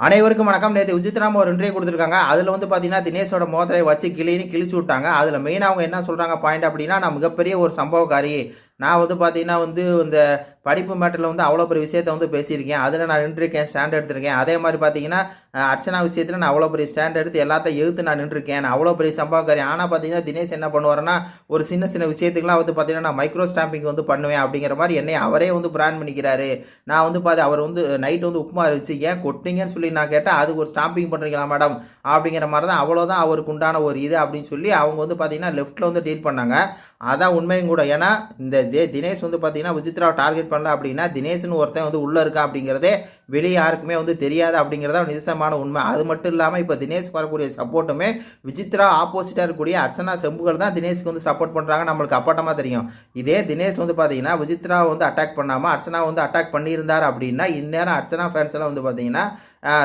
அனைவருக்கும் வணக்கம். நேற்று விஜித்ராம ஒரு இன்றைய கொடுத்துருக்காங்க. அதில் வந்து பார்த்தீங்கன்னா தினேஷோட மோதலை வச்சு கிளின்னு கிழிச்சு விட்டாங்க. அதில் மெயினாக அவங்க என்ன சொல்கிறாங்க பாயிண்ட் அப்படின்னா நான் மிகப்பெரிய ஒரு சம்பவக்காரி. நான் வந்து பார்த்தீங்கன்னா வந்து இந்த படிப்பு மேட்டரில் வந்து அவ்வளோ பெரிய விஷயத்த வந்து பேசியிருக்கேன். அதில் நான் நின்றுருக்கேன் ஸ்டாண்ட் எடுத்திருக்கேன். அதே மாதிரி பார்த்தீங்கன்னா அர்ச்சனா விஷயத்தில் நான் அவ்வளோ பெரிய ஸ்டாண்ட் எடுத்து எல்லாத்தையும் எழுத்து நான் நின்றுருக்கேன். நான் அவ்வளோ பெரிய சம்பவக்காரி ஆனால் பார்த்தீங்கன்னா தினேஷ் என்ன பண்ணுவாருன்னா ஒரு சின்ன சின்ன விஷயத்துக்குலாம் வந்து பார்த்தீங்கன்னா நான் மைக்ரோ ஸ்டாம்பிங் வந்து பண்ணுவேன் அப்படிங்கிற மாதிரி என்னை அவரே வந்து பிராண்ட் பண்ணிக்கிறாரு. நான் வந்து பார்த்து அவர் வந்து நைட் வந்து உப்புமா இருந்துச்சு ஏன் கொட்டிங்கன்னு சொல்லி நான் கேட்டால் அதுக்கு ஒரு ஸ்டாம்பிங் பண்ணுறீங்களா மேடம் அப்படிங்கிற மாதிரி தான் அவ்வளோதான் அவருக்கு உண்டான ஒரு இது அப்படின்னு சொல்லி அவங்க வந்து பார்த்தீங்கன்னா லெஃப்ட்டில் வந்து டீல் பண்ணாங்க. அதான் உண்மையும் கூட. ஏன்னா இந்த தே- தினேஷ் வந்து பார்த்தீங்கன்னா விசித்ராவை டார்கெட் பண்ணல அப்படின்னா தினேஷ்னு ஒருத்தன் வந்து உள்ளே இருக்கா அப்படிங்கிறதே வெளியே யாருக்குமே வந்து தெரியாது அப்படிங்கிறத நிஜமான உண்மை. அது மட்டும் இல்லாமல் இப்போ தினேஷ் வரக்கூடிய சப்போர்ட்டுமே விசித்ரா ஆப்போசிட்டாக இருக்கக்கூடிய அர்ச்சனா செம்புகள் தான் தினேஷ்க்கு வந்து சப்போர்ட் பண்ணுறாங்க நம்மளுக்கு அப்பட்டமாக தெரியும். இதே தினேஷ் வந்து பார்த்தீங்கன்னா விசித்ரா வந்து அட்டாக் பண்ணாமல் அர்ச்சனா வந்து அட்டாக் பண்ணியிருந்தார் அப்படின்னா இந்நேரம் அர்ச்சனா ஃபேன்ஸ் எல்லாம் வந்து பார்த்தீங்கன்னா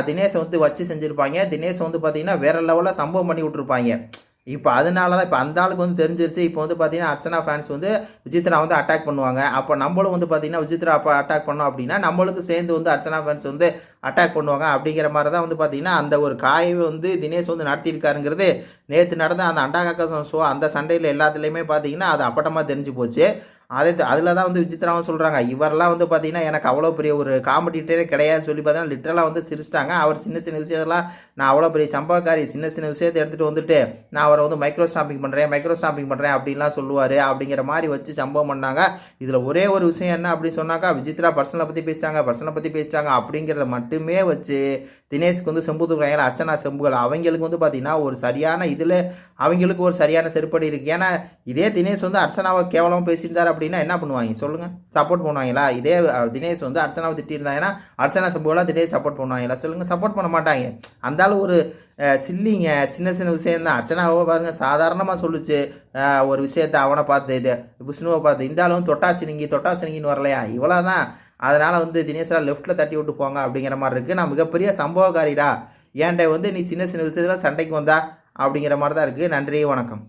தினேஷ் வந்து வச்சு செஞ்சுருப்பாங்க. தினேஷ் வந்து பார்த்தீங்கன்னா வேற லெவலில் சம்பவம் பண்ணி விட்டுருப்பாங்க. இப்போ அதனால தான் இப்போ அந்த ஆளுக்கு வந்து தெரிஞ்சிருச்சு. இப்போ வந்து பார்த்தீங்கன்னா அர்ச்சனா ஃபேன்ஸ் வந்து விஜித்ரா வந்து அட்டாக் பண்ணுவாங்க. அப்போ நம்மளும் வந்து பார்த்தீங்கன்னா விஜித்ரா அப்போ அட்டாக் பண்ணோம் அப்படின்னா நம்மளுக்கு சேர்ந்து வந்து அர்ச்சனா ஃபேன்ஸ் வந்து அட்டாக் பண்ணுவாங்க. அப்படிங்கிற மாதிரி தான் வந்து பார்த்தீங்கன்னா அந்த ஒரு காயை வந்து தினேஷ் வந்து நடத்தியிருக்காருங்கிறது நேற்று நடந்த அந்த அண்டாகாக்க ஷோ அந்த சண்டையில் எல்லாத்துலேயுமே பார்த்தீங்கன்னா அது அப்பட்டமாக தெரிஞ்சு போச்சு. அதே அதில் தான் வந்து விஜித்ராவும் சொல்கிறாங்க இவரெல்லாம் வந்து பார்த்தீங்கன்னா எனக்கு அவ்வளோ பெரிய ஒரு காம்படிட்டரே கிடையாதுன்னு சொல்லி பார்த்தீங்கன்னா லிட்டரலாக வந்து சிரிச்சிட்டாங்க. அவர் சின்ன சின்ன விஷயத்தெல்லாம் நான் அவ்வளோ பெரிய சம்பவக்காரி சின்ன சின்ன விஷயத்தை எடுத்துகிட்டு வந்துட்டு நான் அவரை வந்து மைக்ரோ ஸ்டாம்பிங் பண்ணுறேன் மைக்ரோ ஸ்டாம்பிங் பண்ணுறேன் அப்படின்லாம் சொல்லுவார். அப்படிங்கிற மாதிரி வச்சு சம்பவம் பண்ணாங்க. இதில் ஒரே ஒரு விஷயம் என்ன அப்படின்னு சொன்னாக்கா விஜித்ரா பர்சனை பற்றி பேசிட்டாங்க பர்சனை பற்றி பேசிட்டாங்க அப்படிங்கிறத மட்டுமே வச்சு தினேஷ்க்கு வந்து செம்பு தூக்குறாங்க அர்ச்சனா செம்புகள். அவங்களுக்கு வந்து பார்த்தீங்கன்னா ஒரு சரியான இதில் அவங்களுக்கு ஒரு சரியான செருப்படி இருக்குது ஏன்னா இதே தினேஷ் வந்து அர்ச்சனாவை கேவலமாக பேசியிருந்தார் அப்படின்னா என்ன பண்ணுவாங்க? சொல்லுங்கள் சப்போர்ட் பண்ணுவாங்களா? இதே தினேஷ் வந்து அர்ச்சனாவை திட்டியிருந்தாங்கன்னா அர்ச்சனா செம்புகளாக தினேஷ் சப்போர்ட் பண்ணுவாங்களா? சொல்லுங்கள் சப்போர்ட் பண்ண மாட்டாங்க. அந்த இருந்தாலும் ஒரு சில்லிங்க சின்ன சின்ன விஷயம் தான் அர்ச்சனாவை பாருங்க சாதாரணமாக சொல்லுச்சு. ஒரு விஷயத்த அவனை பார்த்து இது விஷ்ணுவை பார்த்து இருந்தாலும் தொட்டாசினிங்கி தொட்டா சினிங்கி தொட்டா சினிங்கின்னு வரலையா? வந்து தினேஷா லெஃப்ட்டில் தட்டி விட்டு போங்க அப்படிங்கிற மாதிரி இருக்குது நான் மிகப்பெரிய சம்பவக்காரிடா. ஏன்டை வந்து நீ சின்ன சின்ன விஷயத்தில் சண்டைக்கு வந்தா? அப்படிங்கிற மாதிரி தான் இருக்குது நன்றி வணக்கம்.